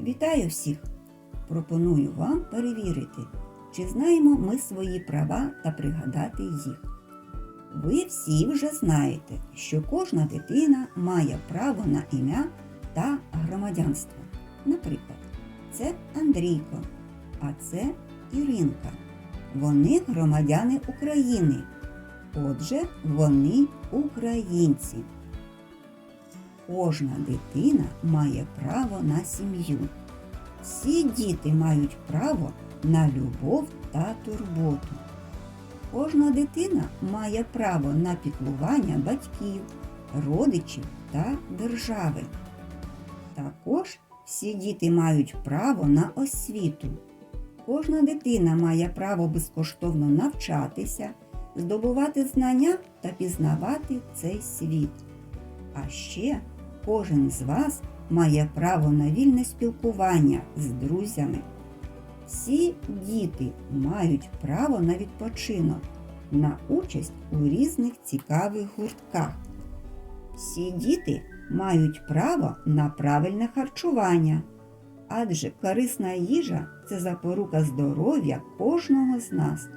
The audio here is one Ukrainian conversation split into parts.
Вітаю всіх! Пропоную вам перевірити, чи знаємо ми свої права та пригадати їх. Ви всі вже знаєте, що кожна дитина має право на ім'я та громадянство. Наприклад, це Андрійко, а це Іринка. Вони громадяни України. Отже, вони українці. Кожна дитина має право на сім'ю. Всі діти мають право на любов та турботу. Кожна дитина має право на піклування батьків, родичів та держави. Також всі діти мають право на освіту. Кожна дитина має право безкоштовно навчатися, здобувати знання та пізнавати цей світ. А ще кожен з вас має право на вільне спілкування з друзями. Всі діти мають право на відпочинок, на участь у різних цікавих гуртках. Всі діти мають право на правильне харчування, адже корисна їжа це запорука здоров'я кожного з нас.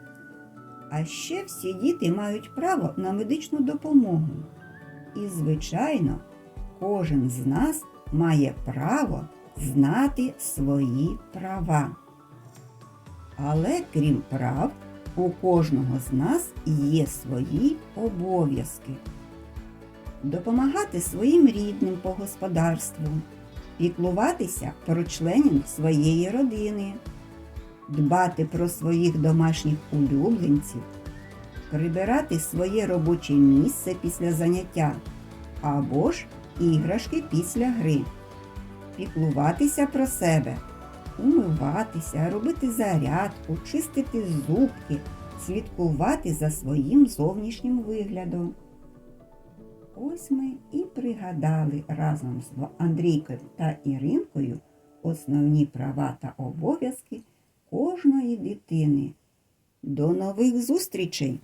А ще всі діти мають право на медичну допомогу. І, звичайно, кожен з нас має право знати свої права. Але крім прав, у кожного з нас є свої обов'язки. Допомагати своїм рідним по господарству, піклуватися про членів своєї родини, дбати про своїх домашніх улюбленців, прибирати своє робоче місце після заняття або ж іграшки після гри, піклуватися про себе, умиватися, робити зарядку, чистити зубки, слідкувати за своїм зовнішнім виглядом. Ось ми і пригадали разом з Андрійкою та Іринкою основні права та обов'язки кожної дитини. До нових зустрічей!